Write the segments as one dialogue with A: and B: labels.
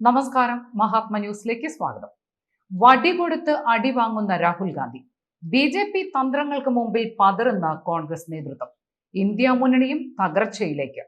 A: നമസ്കാരം മഹാത്മ ന്യൂസിലേക്ക് സ്വാഗതം. വടി കൊടുത്ത് അടി വാങ്ങുന്ന Rahul Gandhi. B J P തന്ത്രങ്ങൾക്ക് മുമ്പിൽ പതറുന്ന കോൺഗ്രസ് നേതൃത്വം. ഇന്ത്യ മുന്നണിയും തകർച്ചയിലേക്ക്.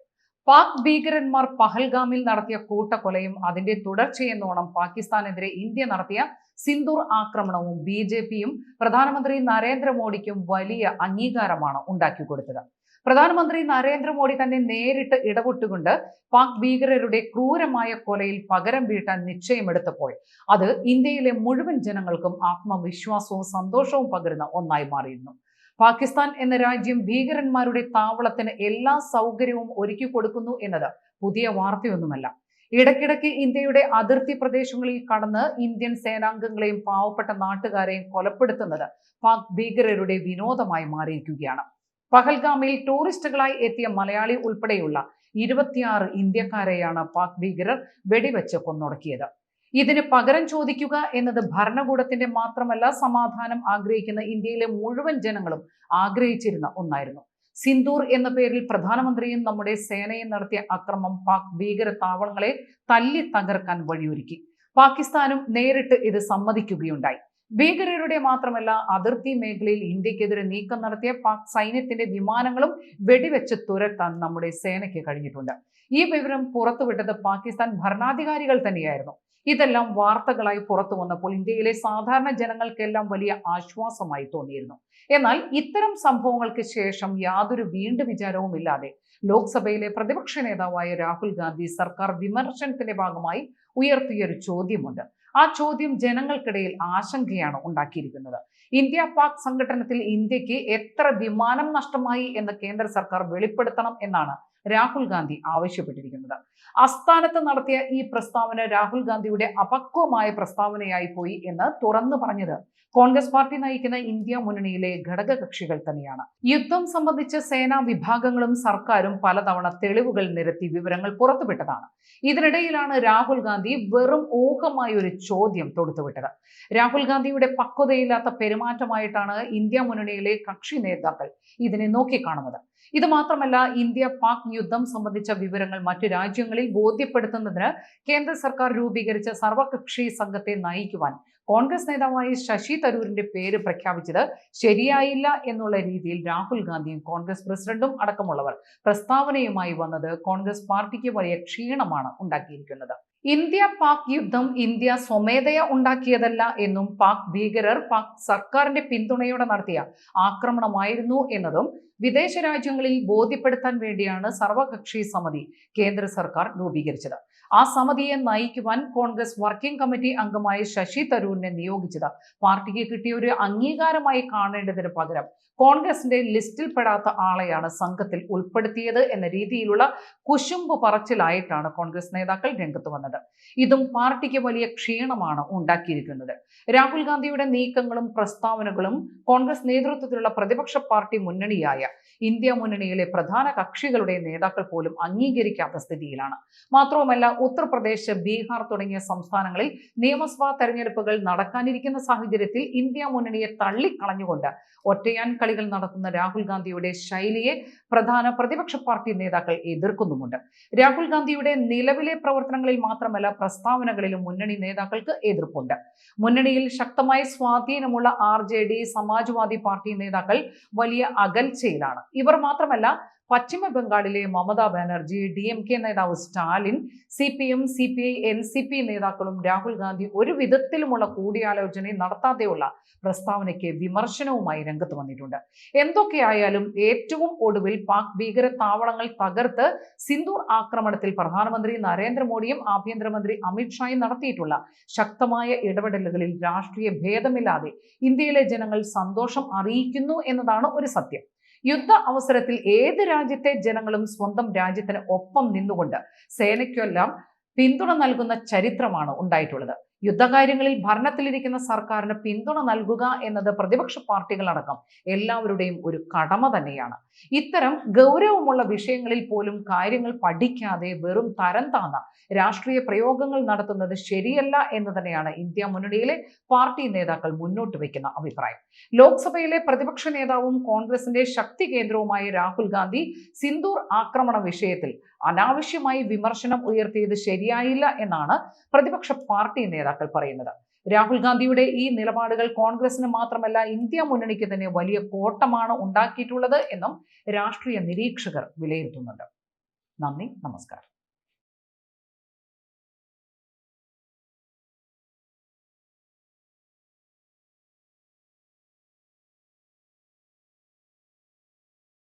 A: പാക് ഭീകരന്മാർ പഹൽഗാമിൽ നടത്തിയ കൂട്ടക്കൊലയും അതിന്റെ തുടർച്ചയെന്നോണം പാകിസ്ഥാനെതിരെ ഇന്ത്യ നടത്തിയ സിന്ദൂർ ആക്രമണവും ബി ജെ പിയും പ്രധാനമന്ത്രി നരേന്ദ്രമോദിക്കും വലിയ അംഗീകാരമാണ് ഉണ്ടാക്കിക്കൊടുത്തത്. പ്രധാനമന്ത്രി നരേന്ദ്രമോദി തന്നെ നേരിട്ട് ഇടപെട്ടുകൊണ്ട് പാക് ഭീകരരുടെ ക്രൂരമായ കൊലയിൽ പകരം വീട്ടാൻ നിശ്ചയമെടുത്തപ്പോൾ അത് ഇന്ത്യയിലെ മുഴുവൻ ജനങ്ങൾക്കും ആത്മവിശ്വാസവും സന്തോഷവും പകരുന്ന ഒന്നായി മാറിയിരുന്നു. പാകിസ്ഥാൻ എന്ന രാജ്യം ഭീകരന്മാരുടെ താവളത്തിന് എല്ലാ സൗകര്യവും ഒരുക്കി കൊടുക്കുന്നു എന്നത് പുതിയ വാർത്തയൊന്നുമല്ല. ഇടയ്ക്കിടയ്ക്ക് ഇന്ത്യയുടെ അതിർത്തി പ്രദേശങ്ങളിൽ കടന്ന് ഇന്ത്യൻ സേനാംഗങ്ങളെയും പാവപ്പെട്ട നാട്ടുകാരെയും കൊലപ്പെടുത്തുന്നത് പാക് ഭീകരരുടെ വിനോദമായി മാറിയിരിക്കുകയാണ്. പഹൽഗാമിൽ ടൂറിസ്റ്റുകളായി എത്തിയ മലയാളി ഉൾപ്പെടെയുള്ള ഇരുപത്തിയാറ് ഇന്ത്യക്കാരെയാണ് പാക് ഭീകരർ വെടിവെച്ച് കൊന്നൊടുക്കിയത്. ഇതിന് പകരം ചോദിക്കുക എന്നത് ഭരണകൂടത്തിന്റെ മാത്രമല്ല സമാധാനം ആഗ്രഹിക്കുന്ന ഇന്ത്യയിലെ മുഴുവൻ ജനങ്ങളും ആഗ്രഹിച്ചിരുന്ന ഒന്നായിരുന്നു. സിന്ദൂർ എന്ന പേരിൽ പ്രധാനമന്ത്രിയും നമ്മുടെ സേനയും നടത്തിയ അക്രമം പാക് ഭീകര താവളങ്ങളെ തല്ലി തകർക്കാൻ വഴിയൊരുക്കി. പാകിസ്ഥാനും നേരിട്ട് ഇത് സമ്മതിക്കുകയുണ്ടായി. ഭീകരരുടെ മാത്രമല്ല അതിർത്തി മേഖലയിൽ ഇന്ത്യക്കെതിരെ നീക്കം നടത്തിയ പാക് സൈന്യത്തിന്റെ വിമാനങ്ങളും വെടിവെച്ച് തുരത്താൻ നമ്മുടെ സേനയ്ക്ക് കഴിഞ്ഞിട്ടുണ്ട്. ഈ വിവരം പുറത്തുവിട്ടത് പാകിസ്ഥാൻ ഭരണാധികാരികൾ തന്നെയായിരുന്നു. ഇതെല്ലാം വാർത്തകളായി പുറത്തു വന്നപ്പോൾ ഇന്ത്യയിലെ സാധാരണ ജനങ്ങൾക്കെല്ലാം വലിയ ആശ്വാസമായി തോന്നിയിരുന്നു. എന്നാൽ ഇത്തരം സംഭവങ്ങൾക്ക് ശേഷം യാതൊരു വീണ്ടും വിചാരവും ഇല്ലാതെ ലോക്സഭയിലെ പ്രതിപക്ഷ നേതാവായ രാഹുൽ ഗാന്ധി സർക്കാർ വിമർശനത്തിന്റെ ഭാഗമായി ഉയർത്തിയൊരു ചോദ്യമുണ്ട്. ആ ചോദ്യം ജനങ്ങൾക്കിടയിൽ ആശങ്കയാണ് ഉണ്ടാക്കിയിരിക്കുന്നത്. ഇന്ത്യ പാക് സംഘടനത്തിൽ ഇന്ത്യയ്ക്ക് എത്ര വിമാനം നഷ്ടമായി എന്ന് കേന്ദ്ര സർക്കാർ വെളിപ്പെടുത്തണം എന്നാണ് രാഹുൽ ഗാന്ധി ആവശ്യപ്പെട്ടിരിക്കുന്നത്. അസ്ഥാനത്ത് നടത്തിയ ഈ പ്രസ്താവന രാഹുൽ ഗാന്ധിയുടെ അപക്വമായ പ്രസ്താവനയായി പോയി എന്ന് തുറന്നു പറഞ്ഞത് കോൺഗ്രസ് പാർട്ടി നയിക്കുന്ന ഇന്ത്യ മുന്നണിയിലെ ഘടക കക്ഷികൾ തന്നെയാണ്. യുദ്ധം സംബന്ധിച്ച് സേനാ വിഭാഗങ്ങളും സർക്കാരും പലതവണ തെളിവുകൾ നിരത്തി വിവരങ്ങൾ പുറത്തുവിട്ടതാണ്. ഇതിനിടയിലാണ് രാഹുൽ ഗാന്ധി വെറും ഊഹമായ ഒരു ചോദ്യം തൊടുത്തുവിട്ടത്. രാഹുൽ ഗാന്ധിയുടെ പക്വതയില്ലാത്ത പെരുമാറ്റമായിട്ടാണ് ഇന്ത്യ മുന്നണിയിലെ കക്ഷി നേതാക്കൾ ഇതിനെ നോക്കിക്കാണുന്നത്. ഇത് മാത്രമല്ല ഇന്ത്യ പാക് യുദ്ധം സംബന്ധിച്ച വിവരങ്ങൾ മറ്റു രാജ്യങ്ങളിൽ ബോധ്യപ്പെടുത്തുന്നതിന് കേന്ദ്ര സർക്കാർ രൂപീകരിച്ച സർവകക്ഷി സംഘത്തെ നയിക്കുവാൻ കോൺഗ്രസ് നേതാവായ ശശി തരൂരിന്റെ പേര് പ്രഖ്യാപിച്ചത് ശരിയായില്ല എന്നുള്ള രീതിയിൽ രാഹുൽ ഗാന്ധിയും കോൺഗ്രസ് പ്രസിഡന്റും അടക്കമുള്ളവർ പ്രസ്താവനയുമായി വന്നത് കോൺഗ്രസ് പാർട്ടിക്ക് വലിയ ക്ഷീണമാണ് ഉണ്ടാക്കിയിരിക്കുന്നത്. ഇന്ത്യ പാക് യുദ്ധം ഇന്ത്യ സ്വമേധയ ഉണ്ടാക്കിയതല്ല എന്നും പാക് ഭീകരർ പാക് സർക്കാരിന്റെ പിന്തുണയോടെ നടത്തിയ ആക്രമണമായിരുന്നു എന്നതും വിദേശ രാജ്യങ്ങളിൽ ബോധ്യപ്പെടുത്താൻ വേണ്ടിയാണ് സർവകക്ഷി സമിതി കേന്ദ്ര സർക്കാർ രൂപീകരിച്ചത്. ആ സമിതിയെ നയിക്കുവാൻ കോൺഗ്രസ് വർക്കിംഗ് കമ്മിറ്റി അംഗമായ ശശി തരൂരിനെ നിയോഗിച്ചത് പാർട്ടിക്ക് കിട്ടിയ ഒരു അംഗീകാരമായി കാണേണ്ടതിന് പകരം കോൺഗ്രസിന്റെ ലിസ്റ്റിൽ പെടാത്ത ആളെയാണ് സംഘത്തിൽ ഉൾപ്പെടുത്തിയത് എന്ന രീതിയിലുള്ള കുശുമ്പ് പറച്ചിലായിട്ടാണ് കോൺഗ്രസ് നേതാക്കൾ രംഗത്ത് വന്നത്. ഇതും പാർട്ടിക്ക് വലിയ ക്ഷീണമാണ് ഉണ്ടാക്കിയിരിക്കുന്നത്. രാഹുൽ ഗാന്ധിയുടെ നീക്കങ്ങളും പ്രസ്താവനകളും കോൺഗ്രസ് നേതൃത്വത്തിലുള്ള പ്രതിപക്ഷ പാർട്ടി മുന്നണിയായ ഇന്ത്യ മുന്നണിയിലെ പ്രധാന കക്ഷികളുടെ നേതാക്കൾ പോലും അംഗീകരിക്കാത്ത സ്ഥിതിയിലാണ്. മാത്രവുമല്ല ഉത്തർപ്രദേശ് ബീഹാർ തുടങ്ങിയ സംസ്ഥാനങ്ങളിൽ നിയമസഭാ തെരഞ്ഞെടുപ്പുകൾ നടക്കാനിരിക്കുന്ന സാഹചര്യത്തിൽ ഇന്ത്യ മുന്നണിയെ തള്ളിക്കളഞ്ഞുകൊണ്ട് ഒറ്റയാൻ കളികൾ നടത്തുന്ന രാഹുൽ ഗാന്ധിയുടെ ശൈലിയെ പ്രധാന പ്രതിപക്ഷ പാർട്ടി നേതാക്കൾ എതിർക്കുന്നുമുണ്ട്. രാഹുൽ ഗാന്ധിയുടെ നിലവിലെ പ്രവർത്തനങ്ങളിൽ മാത്രമല്ല പ്രസ്താവനകളിലും മുന്നണി നേതാക്കൾക്ക് എതിർപ്പുണ്ട്. മുന്നണിയിൽ ശക്തമായ സ്വാധീനമുള്ള ആർ സമാജ്വാദി പാർട്ടി നേതാക്കൾ വലിയ അകൽച്ചയിലാണ്. ഇവർ മാത്രമല്ല പശ്ചിമ ബംഗാളിലെ Mamata Banerjee D M K നേതാവ് Stalin C P M C P I N C P നേതാക്കളും രാഹുൽ ഗാന്ധി ഒരു വിധത്തിലുമുള്ള കൂടിയാലോചന നടത്താതെയുള്ള പ്രസ്താവനയ്ക്ക് വിമർശനവുമായി രംഗത്ത് വന്നിട്ടുണ്ട്. എന്തൊക്കെയായാലും ഏറ്റവും ഒടുവിൽ പാക് ഭീകര താവളങ്ങൾ തകർത്ത് സിന്ദൂർ ആക്രമണത്തിൽ പ്രധാനമന്ത്രി നരേന്ദ്രമോദിയും ആഭ്യന്തരമന്ത്രി അമിത്ഷായും നടത്തിയിട്ടുള്ള ശക്തമായ ഇടപെടലുകളിൽ രാഷ്ട്രീയ ഭേദമില്ലാതെ ഇന്ത്യയിലെ ജനങ്ങൾ സന്തോഷം അറിയിക്കുന്നു എന്നതാണ് ഒരു സത്യം. യുദ്ധ അവസരത്തിൽ ഏത് രാജ്യത്തെ ജനങ്ങളും സ്വന്തം രാജ്യത്തിന് ഒപ്പം നിന്നുകൊണ്ട് സേനയ്ക്കെല്ലാം പിന്തുണ നൽകുന്ന ചരിത്രമാണ് ഉണ്ടായിട്ടുള്ളത്. യുദ്ധകാര്യങ്ങളിൽ ഭരണത്തിലിരിക്കുന്ന സർക്കാരിന് പിന്തുണ നൽകുക എന്നത് പ്രതിപക്ഷ പാർട്ടികളടക്കം എല്ലാവരുടെയും ഒരു കടമ തന്നെയാണ്. ഇത്തരം ഗൗരവമുള്ള വിഷയങ്ങളിൽ പോലും കാര്യങ്ങൾ പഠിക്കാതെ വെറും തരം താന്ന രാഷ്ട്രീയ പ്രയോഗങ്ങൾ നടത്തുന്നത് ശരിയല്ല എന്ന് തന്നെയാണ് ഇന്ത്യ മുന്നണിയിലെ പാർട്ടി നേതാക്കൾ മുന്നോട്ട് വയ്ക്കുന്ന അഭിപ്രായം. ലോക്സഭയിലെ പ്രതിപക്ഷ നേതാവും കോൺഗ്രസിന്റെ ശക്തി കേന്ദ്രവുമായ രാഹുൽ ഗാന്ധി സിന്ദൂർ ആക്രമണ വിഷയത്തിൽ അനാവശ്യമായി വിമർശനം ഉയർത്തിയത് ശരിയായില്ല എന്നാണ് പ്രതിപക്ഷ പാർട്ടി നേതാക്കൾ പറയുന്നത്. രാഹുൽ ഗാന്ധിയുടെ ഈ നിലപാടുകൾ കോൺഗ്രസിന് മാത്രമല്ല ഇന്ത്യ മുന്നണിക്ക് തന്നെ വലിയ കോട്ടമാണ് ഉണ്ടാക്കിയിട്ടുള്ളത് എന്നും രാഷ്ട്രീയ നിരീക്ഷകർ വിലയിരുത്തുന്നുണ്ട്. നന്ദി നമസ്കാരം.